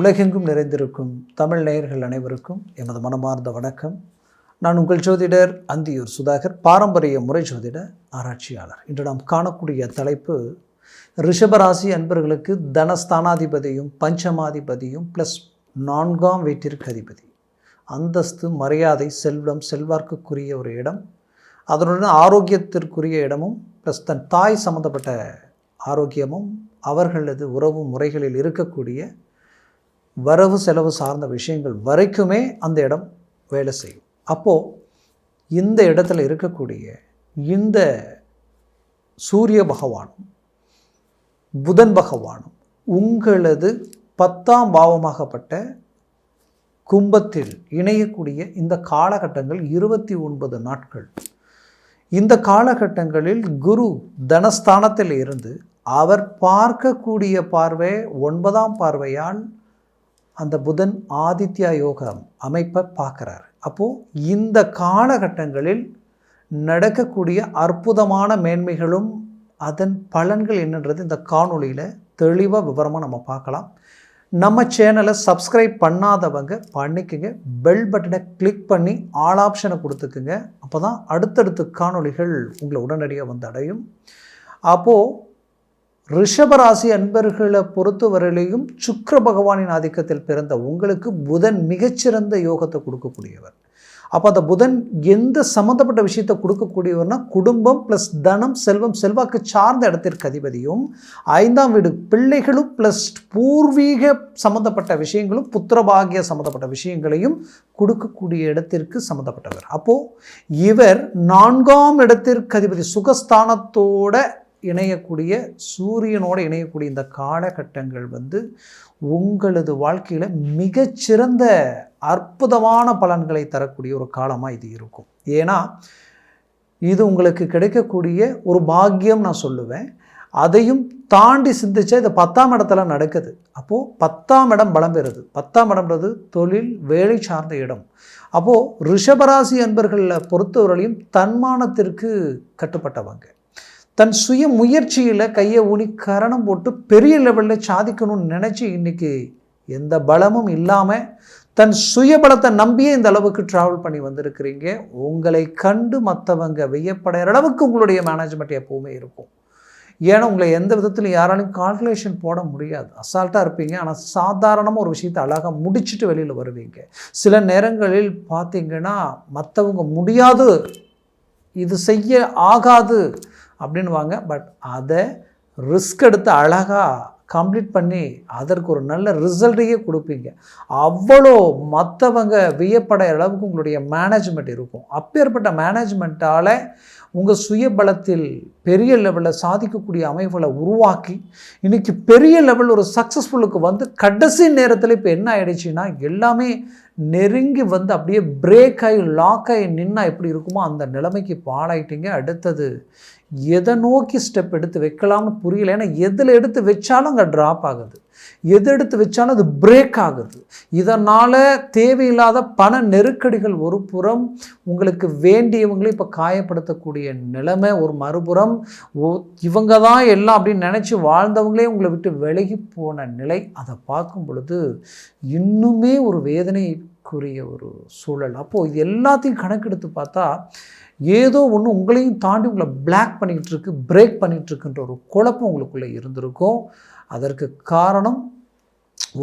உலகெங்கும் நிறைந்திருக்கும் தமிழ் நேயர்கள் அனைவருக்கும் எமது மனமார்ந்த வணக்கம். நான் உங்கள் ஜோதிடர் அந்தியூர் சுதாகர் பாரம்பரிய முறை ஜோதிட ஆராய்ச்சியாளர். இன்று நாம் காணக்கூடிய தலைப்பு ரிஷபராசி அன்பர்களுக்கு தனஸ்தானாதிபதியும் பஞ்சமாதிபதியும் ப்ளஸ் நான்காம் வீட்டிற்கு அதிபதி. அந்தஸ்து மரியாதை செல்வம் செல்வார்க்குரிய ஒரு இடம். அதனுடன் ஆரோக்கியத்திற்குரிய இடமும் ப்ளஸ் தன் தாய் சம்மந்தப்பட்ட ஆரோக்கியமும் அவர்களது உறவு முறைகளில் இருக்கக்கூடிய வரவு செலவு சார்ந்த விஷயங்கள் வரைக்குமே அந்த இடம் வேலை செய்யும். அப்போது இந்த இடத்துல இருக்கக்கூடிய இந்த சூரிய பகவானும் புதன் பகவானும் உங்களது பத்தாம் பாவமாகப்பட்ட கும்பத்தில் இணையக்கூடிய இந்த காலகட்டங்கள் இருபத்தி ஒன்பது நாட்கள். இந்த காலகட்டங்களில் குரு தனஸ்தானத்தில் இருந்து அவர் பார்க்கக்கூடிய பார்வை ஒன்பதாம் பார்வையால் அந்த புதன் ஆதித்யா யோகம் அமைப்பை பார்க்குறாரு. அப்போது இந்த காலகட்டங்களில் நடக்கக்கூடிய அற்புதமான மேன்மைகளும் அதன் பலன்கள் என்னன்றது இந்த காணொளியில் தெளிவாக விவரமாக நம்ம பார்க்கலாம். நம்ம சேனலை சப்ஸ்கிரைப் பண்ணாதவங்க பண்ணிக்கோங்க. பெல் பட்டனை கிளிக் பண்ணி ஆல் ஆப்ஷனை கொடுத்துக்குங்க. அப்போ தான் அடுத்தடுத்த காணொளிகள் உங்களை உடனடியாக வந்து அடையும். அப்போது ரிஷபராசி அன்பர்களை பொறுத்தவரையிலையும் சுக்கர பகவானின் ஆதிக்கத்தில் பிறந்த உங்களுக்கு புதன் மிகச்சிறந்த யோகத்தை கொடுக்கக்கூடியவர். அப்போ அந்த புதன் எந்த சம்மந்தப்பட்ட விஷயத்தை கொடுக்கக்கூடியவர்னா குடும்பம் ப்ளஸ் தனம் செல்வம் செல்வாக்கு சார்ந்த இடத்திற்கு அதிபதியும் ஐந்தாம் வீடு பிள்ளைகளும் ப்ளஸ் பூர்வீக சம்மந்தப்பட்ட விஷயங்களும் புத்திரபாகிய சம்மந்தப்பட்ட விஷயங்களையும் கொடுக்கக்கூடிய இடத்திற்கு சம்மந்தப்பட்டவர் அப்போது இவர் நான்காம் இடத்திற்கு அதிபதி சுகஸ்தானத்தோட இணையக்கூடிய சூரியனோடு இணையக்கூடிய இந்த காலகட்டங்கள் வந்து உங்களது வாழ்க்கையில் மிகச்சிறந்த அற்புதமான பலன்களை தரக்கூடிய ஒரு காலமாக இது இருக்கும். ஏன்னா இது உங்களுக்கு கிடைக்கக்கூடிய ஒரு பாக்கியம் நான் சொல்லுவேன். அதையும் தாண்டி சிந்திச்சா இது பத்தாம் இடத்துல நடக்குது. அப்போது பத்தாம் இடம் பலம் பெறுது. பத்தாம் இடம்ன்றது தொழில் வேலை சார்ந்த இடம். அப்போது ரிஷபராசி அன்பர்களில் பொறுத்தவரையிலையும் தன்மானத்திற்கு கட்டுப்பட்டவங்க. தன் சுய முயற்சியில் கையை ஊனி கரணம் போட்டு பெரிய லெவலில் சாதிக்கணும்னு நினச்சி இன்றைக்கி எந்த பலமும் இல்லாமல் தன் சுய பலத்தை நம்பியே இந்த அளவுக்கு ட்ராவல் பண்ணி வந்திருக்கிறீங்க. உங்களை கண்டு மற்றவங்க வியப்படைகிற அளவுக்கு உங்களுடைய மேனேஜ்மெண்ட் எப்போவுமே இருக்கும். ஏன்னா உங்களை எந்த விதத்தில் யாராலையும் கால்குலேஷன் போட முடியாது. அசால்ட்டாக இருப்பீங்க. ஆனால் சாதாரணமாக ஒரு விஷயத்தை அழகாக முடிச்சுட்டு வெளியில் வருவீங்க. சில நேரங்களில் பார்த்தீங்கன்னா மற்றவங்க முடியாது இது செய்ய ஆகாது அப்படின்வாங்க பட் அதை ரிஸ்க் எடுத்து அழகாக கம்ப்ளீட் பண்ணி அதற்கு ஒரு நல்ல ரிசல்ட்டையே கொடுப்பீங்க. அவ்வளோ மற்றவங்க வியப்பட அளவுக்கு உங்களுடைய மேனேஜ்மெண்ட் இருக்கும். அப்பேற்பட்ட மேனேஜ்மெண்ட்டால் உங்கள் சுய பலத்தில் பெரிய லெவலில் சாதிக்கக்கூடிய அமைப்புகளை உருவாக்கி இன்றைக்கி பெரிய லெவல் ஒரு சக்ஸஸ்ஃபுல்லுக்கு வந்து கடைசி நேரத்தில் இப்போ என்ன ஆகிடுச்சின்னா எல்லாமே நெருங்கி வந்து அப்படியே பிரேக் ஆகி லாக் ஆகி நின்னா எப்படி இருக்குமோ அந்த நிலைமைக்கு பாழாயிட்டீங்க. அடுத்தது எதை நோக்கி ஸ்டெப் எடுத்து வைக்கலாம்னு புரியல. ஏன்னா எதில் எடுத்து வச்சாலும் அங்கே ட்ராப் ஆகுது. எது எடுத்து வச்சாலும் அது பிரேக் ஆகுது. இதனால் தேவையில்லாத பண நெருக்கடிகள் ஒரு புறம் உங்களுக்கு வேண்டியவங்களே இப்போ காயப்படுத்தக்கூடிய நிலைமை ஒரு மறுபுறம் ஓ இவங்க தான் எல்லாம் அப்படின்னு நினச்சி வாழ்ந்தவங்களே உங்களை விட்டு விலகி போன நிலை. அதை பார்க்கும் பொழுது இன்னுமே ஒரு வேதனை அதற்குரிய ஒரு சூழல். அப்போது இது எல்லாத்தையும் கணக்கெடுத்து பார்த்தா ஏதோ ஒன்று உங்களையும் தாண்டி உங்களை பிளாக் பண்ணிகிட்டு இருக்கு பிரேக் பண்ணிகிட்டு இருக்குன்ற ஒரு குழப்பம் உங்களுக்குள்ளே இருந்திருக்கும். அதற்கு காரணம்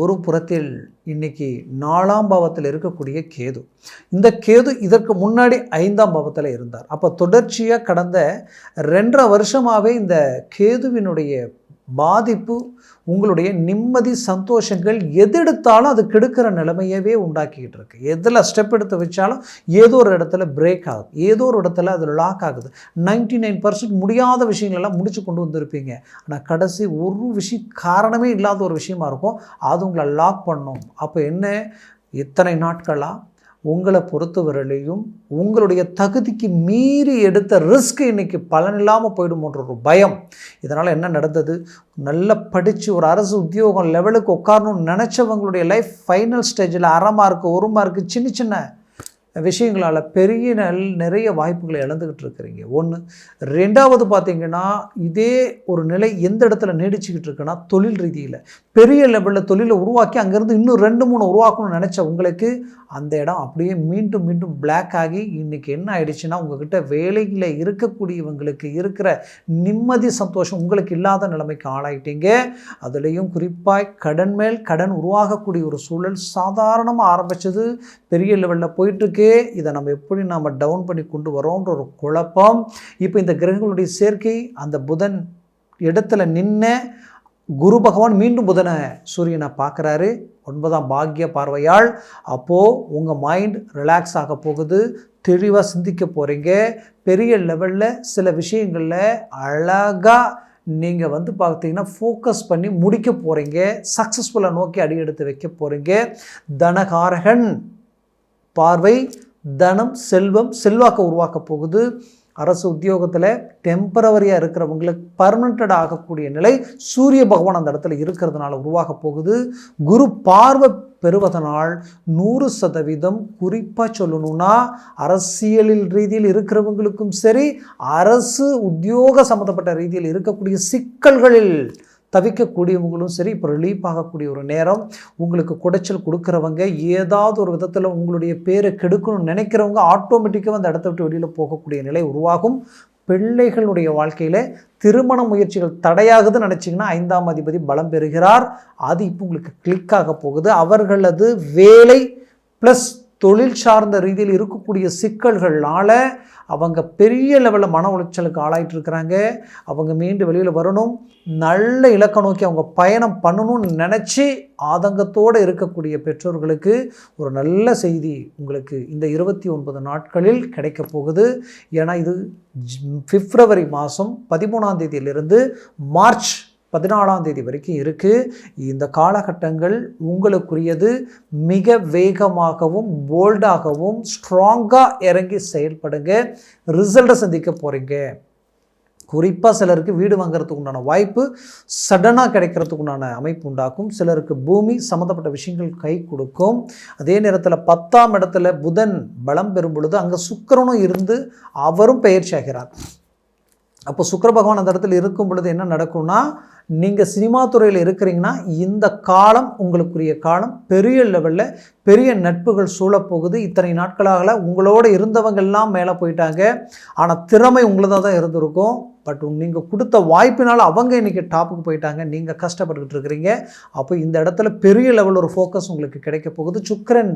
ஒரு புறத்தில் இன்னைக்கு நாலாம் பாவத்தில் இருக்கக்கூடிய கேது. இந்த கேது இதற்கு முன்னாடி ஐந்தாம் பாவத்தில் இருந்தார். அப்போ தொடர்ச்சியாக கடந்த ரெண்டரை வருஷமாகவே இந்த கேதுவினுடைய பாதிப்பு உங்களுடைய நிம்மதி சந்தோஷங்கள் எது எடுத்தாலும் அது கெடுக்கிற நிலைமையவே உண்டாக்கிக்கிட்டு இருக்கு. எதில் ஸ்டெப் எடுத்து வச்சாலும் ஏதோ ஒரு இடத்துல பிரேக் ஆகுது. ஏதோ ஒரு இடத்துல அது லாக் ஆகுது. நைன்டி நைன் பர்சன்ட் முடியாத விஷயங்களெல்லாம் முடிச்சு கொண்டு வந்திருப்பீங்க. ஆனால் கடைசி ஒரு விஷயம் காரணமே இல்லாத ஒரு விஷயமா இருக்கும். அது உங்களை லாக் பண்ணும். அப்போ என்ன? இத்தனை நாட்களாக உங்களை பொறுத்தவரையிலையும் உங்களுடைய தகுதிக்கு மீறி எடுத்த ரிஸ்க் இன்றைக்கி பலனில்லாமல் போயிடுமோன்ற ஒரு பயம். இதனால் என்ன நடந்தது? நல்லா படித்து ஒரு அரசு உத்தியோகம் லெவலுக்கு உட்காரணும்னு நினச்சவங்களுடைய லைஃப் ஃபைனல் ஸ்டேஜில் அரை மார்க்கு ஒரு மார்க்கு சின்ன சின்ன விஷயங்களால் பெரிய நல் நிறைய வாய்ப்புகளை இழந்துக்கிட்டு இருக்கிறீங்க. ஒன்று ரெண்டாவது பார்த்தீங்கன்னா இதே ஒரு நிலை எந்த இடத்துல நீடிச்சுக்கிட்டு இருக்குன்னா தொழில் ரீதியில். பெரிய லெவலில் தொழிலை உருவாக்கி அங்கேருந்து இன்னும் ரெண்டு மூணு உருவாக்கணும்னு நினச்ச உங்களுக்கு அந்த இடம் அப்படியே மீண்டும் மீண்டும் பிளாக் ஆகி இன்றைக்கி என்ன ஆயிடுச்சுன்னா உங்ககிட்ட வேலையில் இருக்கக்கூடியவங்களுக்கு இருக்கிற நிம்மதி சந்தோஷம் உங்களுக்கு இல்லாத நிலைமைக்கு ஆளாயிட்டீங்க. அதுலேயும் குறிப்பாக கடன் மேல் கடன் உருவாகக்கூடிய ஒரு சூழல் சாதாரணமாக ஆரம்பித்தது பெரிய லெவலில் போயிட்டுருக்கே. இதை நம்ம எப்படி நாம் டவுன் பண்ணி கொண்டு வரோன்ற ஒரு குழப்பம். இப்போ இந்த கிரகங்களுடைய சேர்க்கை அந்த புதன் இடத்துல நின்று குரு பகவான் மீண்டும் புதனை சூரியனை பார்க்குறாரு. ஒன்பதாம் பாக்கிய பார்வையால் அப்போது உங்கள் மைண்ட் ரிலாக்ஸ் ஆக போகுது. தெளிவாக சிந்திக்க போகிறீங்க பெரிய லெவலில் சில விஷயங்களில் அழகாக நீங்கள் வந்து பார்த்தீங்கன்னா ஃபோக்கஸ் பண்ணி முடிக்க போகிறீங்க சக்ஸஸ்ஃபுல்லாக நோக்கி அடி எடுத்து வைக்க போகிறீங்க தனகாரகன் பார்வை தனம் செல்வம் செல்வாக்க உருவாக்க போகுது. அரசு உத்தியோகத்தில் டெம்பரவரியாக இருக்கிறவங்களுக்கு பர்மனண்டட் ஆகக்கூடிய நிலை சூரிய பகவான் அந்த இடத்துல இருக்கிறதுனால உருவாக போகுது. குரு பார்வை பெறுவதனால் நூறு சதவீதம் குறிப்பாக சொல்லணும்னா அரசியலில் ரீதியில் இருக்கிறவங்களுக்கும் சரி அரசு உத்தியோக சம்மந்தப்பட்ட ரீதியில் இருக்கக்கூடிய சிக்கல்களில் தவிக்கக்கூடியவங்களும் சரி இப்போ ரிலீஃப் ஆகக்கூடிய ஒரு நேரம் உங்களுக்கு குடைச்சல் கொடுக்குறவங்க ஏதாவது ஒரு விதத்தில் உங்களுடைய பேரை கெடுக்கணும்னு நினைக்கிறவங்க ஆட்டோமேட்டிக்காக அந்த இடத்த விட்டு வெளியில் போகக்கூடிய நிலை உருவாகும். பிள்ளைகளுடைய வாழ்க்கையில் திருமண முயற்சிகள் தடையாகுதுன்னு நினச்சிங்கன்னா ஐந்தாம் அதிபதி பலம் பெறுகிறார். அது இப்போ உங்களுக்கு கிளிக் ஆக போகுது. அவர்களது வேலை ப்ளஸ் தொழில் சார்ந்த ரீதியில் இருக்கக்கூடிய சிக்கல்களால் அவங்க பெரிய லெவலில் மன உளைச்சலுக்கு ஆளாயிட்டு இருக்கிறாங்க. அவங்க மீண்டு வெளியில் வரணும். நல்ல இலக்க நோக்கி அவங்க பயணம் பண்ணணும்னு நினச்சி ஆதங்கத்தோடு இருக்கக்கூடிய பெற்றோர்களுக்கு ஒரு நல்ல செய்தி உங்களுக்கு இந்த இருபத்தி ஒன்பது நாட்களில் கிடைக்க போகுது. ஏன்னா இது பிப்ரவரி மாதம் பதிமூணாம் தேதியிலிருந்து மார்ச் பதினாலாம் தேதி வரைக்கும் இருக்குது இந்த காலகட்டங்கள் உங்களுக்குரியது. மிக வேகமாகவும் போல்டாகவும் ஸ்ட்ராங்காக இறங்கி செயல்படுங்க. ரிசல்ட்டை சந்திக்க போகிறீங்க குறிப்பாக சிலருக்கு வீடு வாங்குறதுக்கு உண்டான வாய்ப்பு சடனாக கிடைக்கிறதுக்கு உண்டான அமைப்பு உண்டாக்கும். சிலருக்கு பூமி சம்மந்தப்பட்ட விஷயங்கள் கை கொடுக்கும். அதே நேரத்தில் பத்தாம் இடத்துல புதன் பலம் பெறும் பொழுது அங்கே சுக்கரனும் இருந்து அவரும் பயிற்சி ஆகிறார் அப்போ சுக்கர பகவான் அந்த இடத்துல இருக்கும் பொழுது என்ன நடக்கும்னா நீங்கள் சினிமா துறையில் இருக்கிறீங்கன்னா இந்த காலம் உங்களுக்குரிய காலம். பெரிய லெவலில் பெரிய நட்புகள் சூழப்போகுது. இத்தனை நாட்களாக உங்களோட இருந்தவங்க எல்லாம் மேலே போயிட்டாங்க. ஆனால் திறமை உங்களதாக தான் இருந்திருக்கும். பட் நீங்கள் கொடுத்த வாய்ப்பினால் அவங்க இன்றைக்கி டாப்புக்கு போயிட்டாங்க. நீங்கள் கஷ்டப்பட்டுக்கிட்டு இருக்கிறீங்க. அப்போ இந்த இடத்துல பெரிய லெவல் ஒரு ஃபோக்கஸ் உங்களுக்கு கிடைக்க போகுது. சுக்கரன்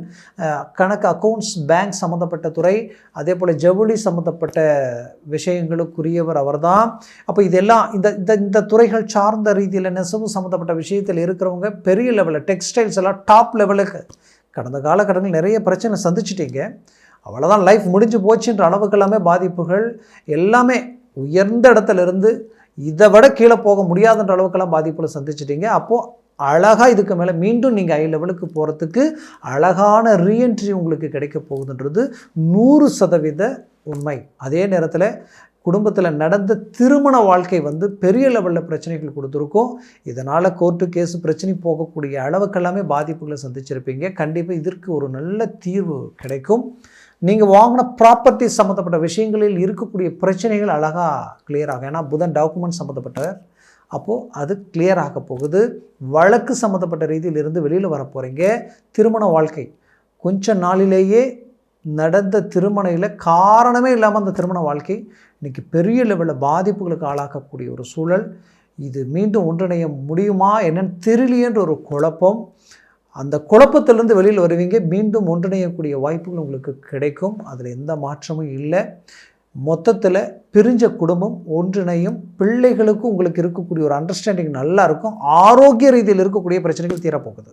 கணக்கு அக்கௌண்ட்ஸ் பேங்க் சம்மந்தப்பட்ட துறை அதே போல் ஜவுளி சம்மந்தப்பட்ட விஷயங்களுக்குரியவர் அவர் தான் அப்போ இதெல்லாம் இந்த இந்த இந்த துறைகள் சார்ந்த ரீதியில் நெசவு சம்மந்தப்பட்ட விஷயத்தில் இருக்கிறவங்க பெரிய லெவலில் டெக்ஸ்டைல்ஸ் எல்லாம் டாப் லெவலுக்கு கடந்த காலகட்டங்கள் நிறைய பிரச்சனை சந்திச்சிட்டீங்க. அவ்வளோதான் லைஃப் முடிஞ்சு போச்சுன்ற அளவுக்கு எல்லாமே பாதிப்புகள் எல்லாமே உயர்ந்த இடத்துல இருந்து இதை விட கீழே போக முடியாதுன்ற அளவுக்கெல்லாம் பாதிப்புகளை சந்திச்சிட்டிங்க. அப்போது அழகாக இதுக்கு மேலே மீண்டும் நீங்கள் ஐ லெவலுக்கு போகிறதுக்கு அழகான ரீஎன்ட்ரி உங்களுக்கு கிடைக்க போகுதுன்றது நூறு சதவீத உண்மை. அதே நேரத்தில் குடும்பத்தில் நடந்த திருமண வாழ்க்கை வந்து பெரிய லெவலில் பிரச்சனைகள் கொடுத்துருக்கோம். இதனால் கோர்ட்டு கேஸு பிரச்சனை போகக்கூடிய அளவுக்கெல்லாமே பாதிப்புகளை சந்திச்சிருப்பீங்க. கண்டிப்பாக இதற்கு ஒரு நல்ல தீர்வு கிடைக்கும். நீங்கள் வாங்கின ப்ராப்பர்ட்டி சம்மந்தப்பட்ட விஷயங்களில் இருக்கக்கூடிய பிரச்சனைகள் அழகாக கிளியர் ஆகும். ஏன்னா புதன் டாக்குமெண்ட் சம்மந்தப்பட்டவர் அப்போது அது கிளியர் ஆக போகுது. வழக்கு சம்மந்தப்பட்ட ரீதியிலிருந்து வெளியில் வர போகிறீங்க திருமண வாழ்க்கை. கொஞ்ச நாளிலேயே நடந்த திருமணையில் காரணமே இல்லாமல் அந்த திருமண வாழ்க்கை. இன்றைக்கி பெரிய லெவலில் பாதிப்புகளுக்கு ஆளாக்கக்கூடிய ஒரு சூழல். இது மீண்டும் ஒன்றிணைய முடியுமா? என்னன்னு தெரியலையன்ற ஒரு குழப்பம். அந்த குழப்பத்திலேருந்து வெளியில் வருவீங்க. மீண்டும் ஒன்றிணையக்கூடிய வாய்ப்புகள் உங்களுக்கு கிடைக்கும். அதில் எந்த மாற்றமும் இல்லை. மொத்தத்தில் பிரிஞ்ச குடும்பம் ஒன்றிணையும் பிள்ளைகளுக்கும் உங்களுக்கு இருக்கக்கூடிய ஒரு அண்டர்ஸ்டாண்டிங் நல்லா இருக்கும். ஆரோக்கிய ரீதியில் இருக்கக்கூடிய பிரச்சனைகள் தீரப்போகுது.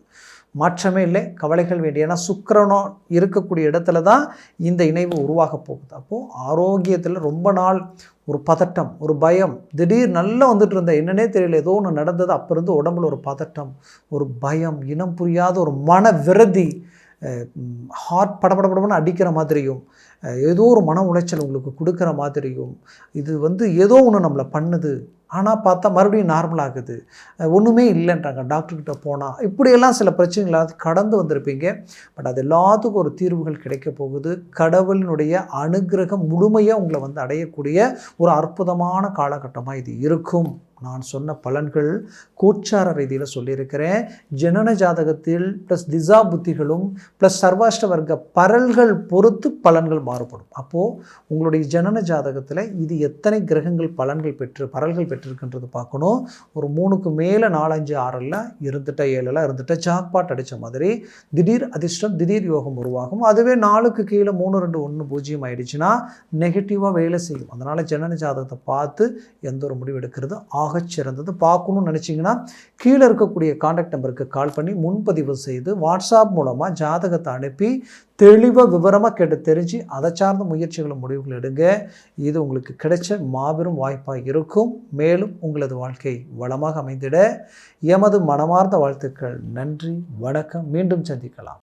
மாற்றமே இல்லை கவலைகள் வேண்டிய ஏன்னா சுக்கரனோ இருக்கக்கூடிய இடத்துல தான் இந்த இணைவு உருவாக போகுது. அப்போது ஆரோக்கியத்தில் ரொம்ப நாள் ஒரு பதட்டம் ஒரு பயம் திடீர் நல்லா வந்துட்டு இருந்த என்னன்னே தெரியல ஏதோ ஒன்று நடந்தது அப்போ இருந்து உடம்புல ஒரு பதட்டம் ஒரு பயம் இனம் புரியாத ஒரு மன விரதி ஹார்ட் படபடபடன்னு அடிக்கிற மாதிரியும் ஏதோ ஒரு மன உளைச்சல் உங்களுக்கு கொடுக்குற மாதிரியும் இது வந்து ஏதோ ஒன்று நம்மளை பண்ணுது ஆனால் பார்த்தா மறுபடியும் நார்மல் ஆகுது. ஒன்றுமே இல்லைன்றாங்க. டாக்டர்கிட்ட போனால் இப்படியெல்லாம் சில பிரச்சனைகளாவது கடந்து வந்திருப்பீங்க. பட் அது எல்லாத்துக்கும் ஒரு தீர்வுகள் கிடைக்க போகுது. கடவுளினுடைய அனுக்கிரகம் முழுமையாக உங்களை வந்து அடையக்கூடிய ஒரு அற்புதமான காலகட்டமாக இது இருக்கும். நான் சொன்ன பலன்கள் கோச்சார ரீதியில் சொல்லியிருக்கிறேன். ஜனன ஜாதகத்தில் ப்ளஸ் திசா புத்திகளும் ப்ளஸ் சர்வாஷ்ட வர்க்க பரல்கள் பொறுத்து பலன்கள் மாறுபடும். அப்போது உங்களுடைய ஜனன ஜாதகத்தில் இது எத்தனை கிரகங்கள் பலன்கள் பெற்று பரல்கள் பெற்றிருக்குன்றது பார்க்கணும். ஒரு மூணுக்கு மேலே நாலஞ்சு ஆறில் இருந்துட்ட ஏழில் இருந்துட்ட ஜாக்பாட் அடித்த மாதிரி திடீர் அதிர்ஷ்டம் திடீர் யோகம் உருவாகும். அதுவே நாலுக்கு கீழே மூணு ரெண்டு ஒன்று பூஜ்ஜியம் ஆயிடுச்சுன்னா நெகட்டிவாக வேலை செய்யும். அதனால் ஜனன ஜாதகத்தை பார்த்து எந்த ஒரு முடிவு எடுக்கிறது ஆ சிறந்தது பார்க்கணும்னு நினச்சிங்கன்னா கீழே இருக்கக்கூடிய காண்டாக்ட் நம்பருக்கு கால் பண்ணி முன்பதிவு செய்து வாட்ஸ்அப் மூலமாக ஜாதகத்தை அனுப்பி தெளிவாக விவரமாக கேட்டு தெரிஞ்சு அதை சார்ந்த முயற்சிகளும் முடிவுகள் எடுங்க. இது உங்களுக்கு கிடைச்ச மாபெரும் வாய்ப்பாக இருக்கும். மேலும் உங்களது வாழ்க்கை வளமாக அமைந்திட எமது மனமார்ந்த வாழ்த்துக்கள். நன்றி வணக்கம். மீண்டும் சந்திக்கலாம்.